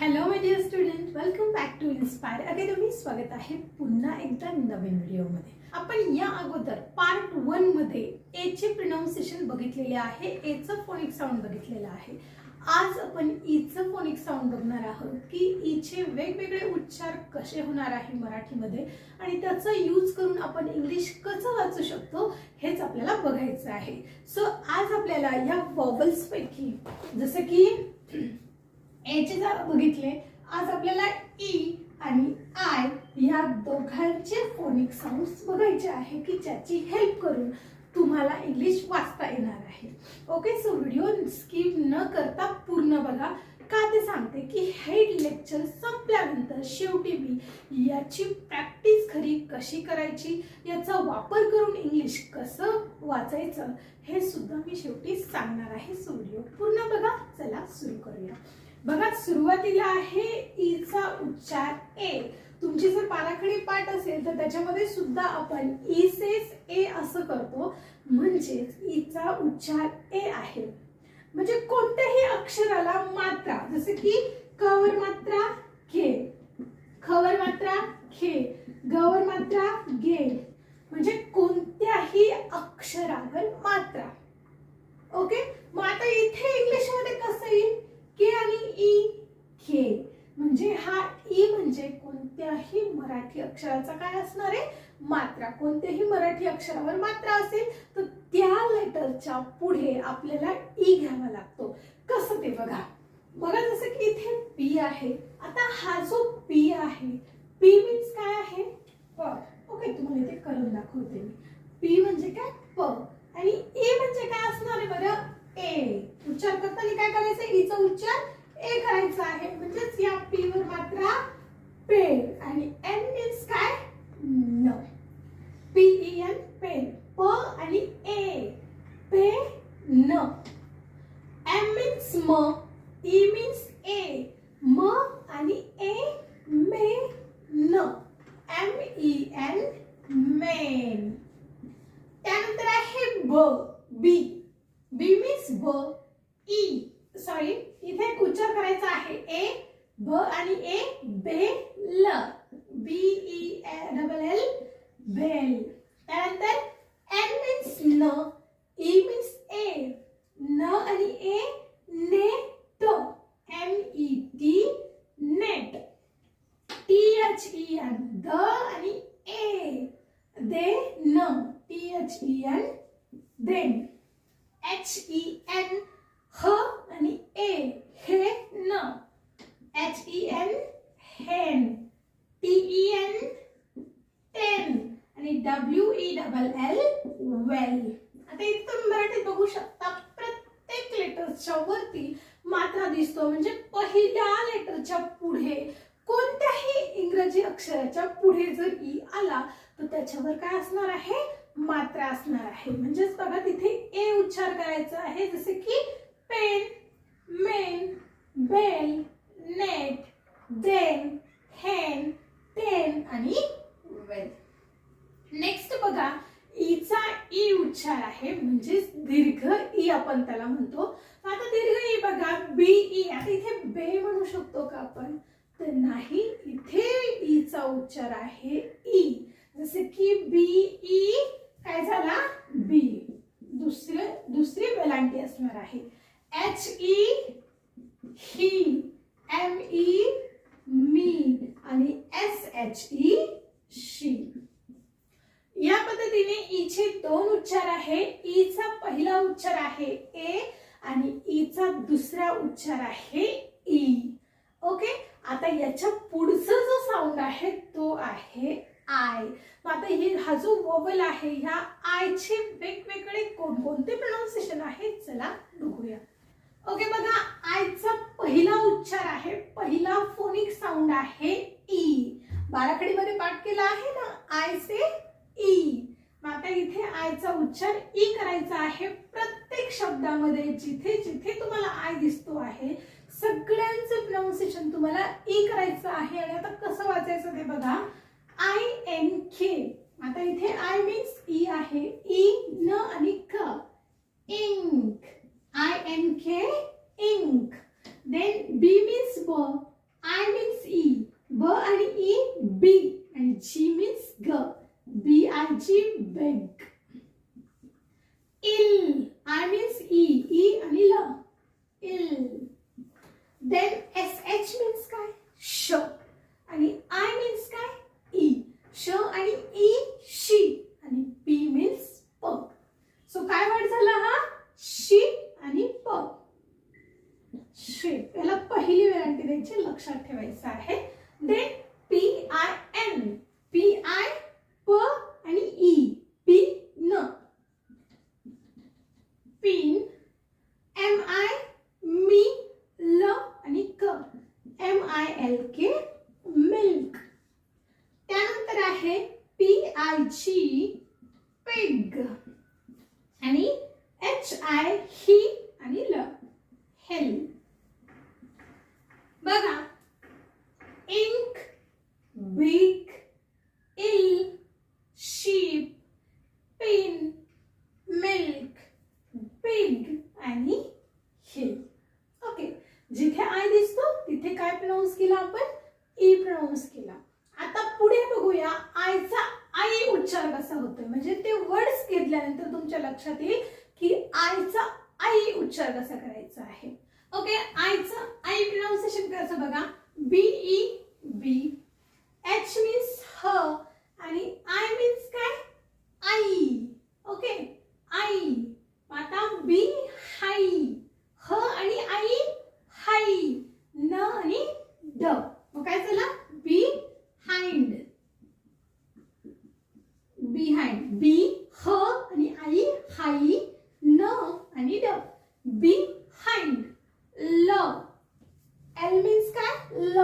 Hello my dear student welcome back to inspire academy स्वागत आहे पुन्हा एकदा नवीन व्हिडिओमध्ये. आपण या अगोदर पार्ट वनमध्ये ए चे प्रोनाऊन्सिएशन बघितलेले आहे एचं फोनिक साऊंड बघितलेलं आहे. आज आपण ईचं फोनिक साऊंड बघणार आहोत की e ईचे वेगवेगळे उच्चार कसे होणार आहे मराठीमध्ये आणि त्याचा यूज करून आपण इंग्लिश कसं वाचू शकतो हेच आपल्याला बघायचं आहे. सो आज आपल्याला या वॉबल्सपैकी जसं की याचे जर बघितले. आज आपल्याला ई आणि आय या दोघांचे फोनिक साऊंड्स बघायचे आहे की ज्याची हेल्प करून तुम्हाला इंग्लिश वाचता येणार आहे. ओके सो व्हिडिओ स्किप न करता पूर्ण बघा. का ते सांगते की हेड लेक्चर संपल्यानंतर शेवटी मी याची प्रॅक्टिस खरी कशी करायची याचा वापर करून इंग्लिश कसं वाचायचं हे सुद्धा मी शेवटी सांगणार आहे. सो व्हिडिओ पूर्ण बघा. चला सुरू करूया. बघा सुरुवातीला आहे ईचा उच्चार ए. तुमची जर पाराखडी पाठ असेल तर त्याच्यामध्ये सुद्धा आपण ई सेस ए असं करतो. म्हणजेच ईचा उच्चार ए आहे. म्हणजे कोणत्याही अक्षराला मात्रा जसे की कवर मात्रा घे. खवर मात्रा खे गवर मात्रा गे म्हणजे कोणत्याही अक्षरावर मात्रा. ओके? मग आता इथे इंग्लिशमध्ये कसं येईल? के आणि ई के. म्हणजे हा ई म्हणजे कोणत्याही मराठी अक्षराचा काय असणार आहे? मात्रा. कोणत्याही मराठी अक्षरावर मात्रा असेल तर त्या लेटरच्या पुढे आपल्याला ई घ्यावा लागतो. कसं ते बघा? बघा जसं की इथे पी आहे. आता हा जो पी आहे पी मीन्स काय आहे? प. ओके तुम्हाला इथे करून दाखवते मी. पी म्हणजे काय? प. आणि ए म्हणजे काय असणार आहे बरं? ए उच्चार करताना काय करायचं ईचा उच्चार ए करायचा आहे. म्हणजेच या पी वर मात्रा पे आणि एन मीन्स काय? न पी एन पेन. प आणि ए पे न. एम मीन्स म. ई मीन्स ए म आणि ए मे न. एम ई एन मेन त्यानंतर आहे ब बी बी मीन्स ब ई सॉरी इथे एक उच्चार करायचा आहे. ए ब आणि ए बे ल B E double L bell त्यानंतर एन मीन्स न ई मीन्स ए न आणि ए ने ट M E T net T H E N then आणि ए दे न T H E N then H E N ह आणि ए हे न H E N hen T E N ten आणि W E double L well आता इथे तुम्ही मराठीत बघू शकता प्रत्येक लेटरच्या वरती मात्रा दिसतो. म्हणजे पहिल्या लेटरच्या पुढे कोणत्याही इंग्रजी अक्षराच्या पुढे जर ई आला तर त्याच्यावर काय असणार आहे? मात्रा असणार आहे. म्हणजेच बघा तिथे ए उच्चार करायचा आहे जसे की pen men bell net then hen ten आणि वेल नेक्स्ट बघा e ईचा ई e उच्चार आहे म्हणजेच दीर्घ ई आपण त्याला म्हणतो. आता दीर्घ ई बघा बी ई आता इथे बे म्हणू शकतो का आपण? तर नाही इथे ईचा उच्चार आहे ई जसे की बी ई काय झाला? बी दुसरे दुसरी वेलांटी असणार आहे. H E he M E me आणि एस एच ई शी या चे दोन उच्चार आहे. ईचा पहिला उच्चार आहे ए आणि ईचा दुसरा उच्चार आहे ई. ओके आता याच्या पुढचा जो साऊंड आहे तो आहे आय मग आता हे हा जो वोवल आहे ह्या आयचे वेगवेगळे कोणकोणते प्रोनाऊन्सिएशन आहे चला बघूया. ओके बघा आयचा पहिला उच्चार आहे पहिला फोनिक साऊंड आहे ई बाराखडीमध्ये पाठ केला आहे ना आयचे ई e. मग आता इथे आयचा उच्चार ई करायचा आहे. प्रत्येक शब्दामध्ये जिथे जिथे तुम्हाला आय दिसतो आहे सगळ्यांचं प्रोनाऊन्सिएशन तुम्हाला ई करायचं आहे. आणि आता कसं वाचायचं ते बघा. आय एन के आता इथे आय मीन्स ई आहे. E, ई न आणि क ink I N K ink then B means ब बी आणि जी मीन्स ग B I G big ill I means E ई आणि ल ill then S H means काय? श आणि आय मीन्स काय? E. ई श आणि e, ई शी आणि पी मीन्स प सो काय वर्ड झाला हा? शी आणि प शे याला पहिली वेळांटी द्यायची लक्षात ठेवायचं आहे then P I N P I प आणि ई पी न पिन एम आय मी ल आणि क M I L K milk त्यानंतर आहे पी आय जी पिग आणि एच आय ही आणि ल हेल बघा ink big ill sheep pin milk pig आणि हिल ओके जिथे आय दिसतो तिथे काय प्रनाऊन्स केला आपण ई प्रनाऊन्स केला आता पुढे बघूया आयचा आई उच्चार कसा होतोय म्हणजे ते वर्ड्स घेतल्यानंतर तुमच्या लक्षात येईल की आयचा आई उच्चार कसा करायचा आहे. ओके आयचं आई प्रनाऊन्सिएशन करायचं बघा. B E B H means ह आणि आय मीन्स काय? आई. ओके आई आता बी हाई ह आणि आई हाई न आणि ड मग काय झालं बी हाइंड बिहाइंड बी ह आणि आई हाई न आणि ड बी हाइंड ल एल मीन्स काय ल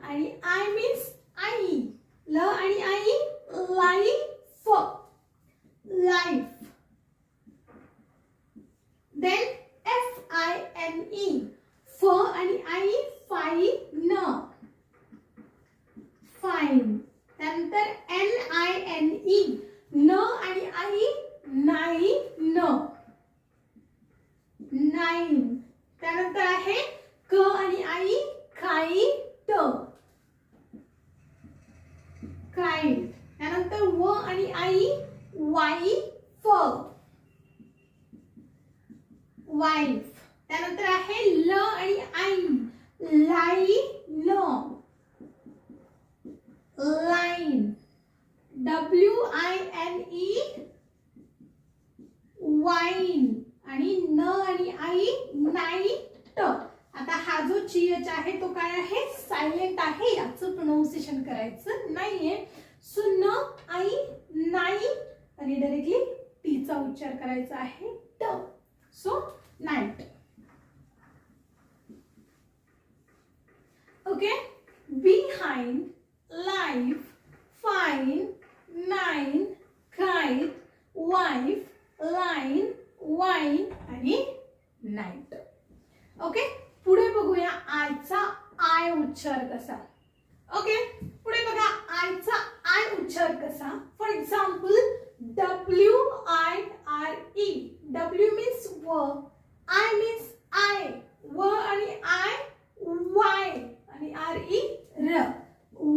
आणि आय मीन्स आई ल आणि आई life life then F I N E फ आणि आई फाई न फाईन त्यानंतर एन आय एन ई न आणि आई नाही न नाईन त्यानंतर आहे क आणि आई काई ट. काईट त्यानंतर व आणि आई वाई फ. वाईफ त्यानंतर आहे ल आणि आई लाई न line W I N E wine आणि न आणि आई नाईट आता हा जो चीएच आहे तो काय आहे सायलेंट आहे याचं प्रोनाऊन्सिएशन करायचं नाहीये. सो न आई नाही आणि डायरेक्टली टीचा उच्चार करायचा आहे ट so night okay behind life fine nine kite wife line wine आणि नाईट ओके पुढे बघूया आयचा आय उच्चार कसा. ओके पुढे बघा आयचा आय उच्चार कसा? For example W I R E W means व. आय मीन्स आय व आणि आय वाय आणि आर ई र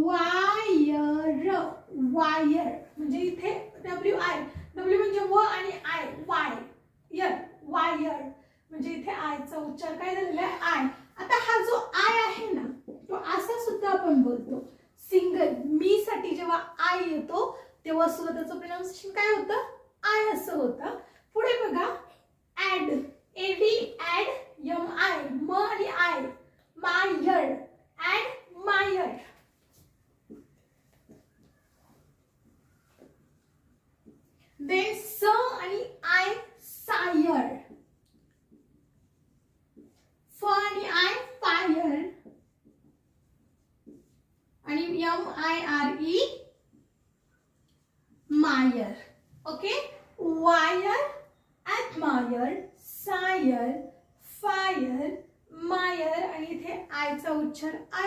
वायर वायर म्हणजे इथे डब्ल्यू आय डब्ल्यू म्हणजे व आणि आय वाय यर वायर म्हणजे इथे आयचा उच्चार काय झालेला आहे आय आता हा जो आय आहे ना तो असा सुद्धा आपण बोलतो सिंगल मी साठी जेव्हा आय येतो तेव्हा सुद्धा त्याचं प्रोनाऊन्सिएशन काय होतं? आय असं होतं. पुढे बघा. Add A D add M I M आणि I Mayar add Mayar then स आणि आय सायर फ आणि आय फायर आणि M I R E mire okay wire admire sire fire mire आणि इथे आयचा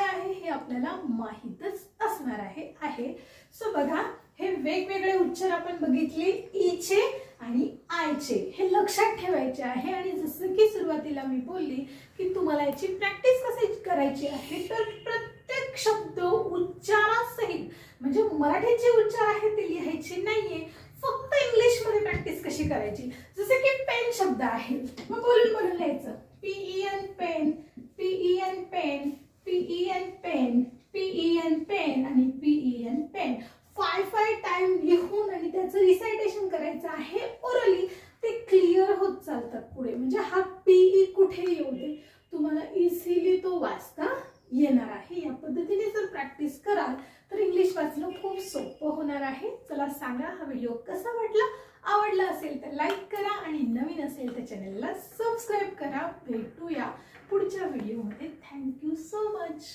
काय आहे हे आपल्याला माहीतच असणार आहे आहे. सो बघा हे वेगवेगळे उच्चार आपण बघितले ईचे आणि आयचे. हे लक्षात ठेवायचे आहे आणि जसं की सुरुवातीला मी बोलली की तुम्हाला याची प्रॅक्टिस कशी करायची आहे तर प्रत्येक शब्द उच्चारासहित म्हणजे मराठीचे उच्चार आहेत ते लिहायचे नाहीये. फक्त इंग्लिशमध्ये प्रॅक्टिस कशी करायची? जसे की पेन शब्द आहे. मग बोलून बोलून लिहायचं P E N pen P E N pen P E N pen P E N pen आणि P E N pen five five time लिहून आणि त्याचं रिसायटेशन करायचं आहे ओरली ते क्लिअर होत चालतात पुढे म्हणजे हा पीई कुठे येऊ दे. तुम्हाला इझिली तो वाचता येणार आहे. या पद्धतीने जर प्रॅक्टिस कराल तर इंग्लिश वाचणं खूप सोपं होणार आहे. चला सांगा हा व्हिडिओ कसा वाटला? आवडला असेल तर लाईक करा आणि नवीन असेल तर चॅनलला सबस्क्राईब करा. भेटूया पुढच्या व्हिडिओमध्ये थँक्यू सो मच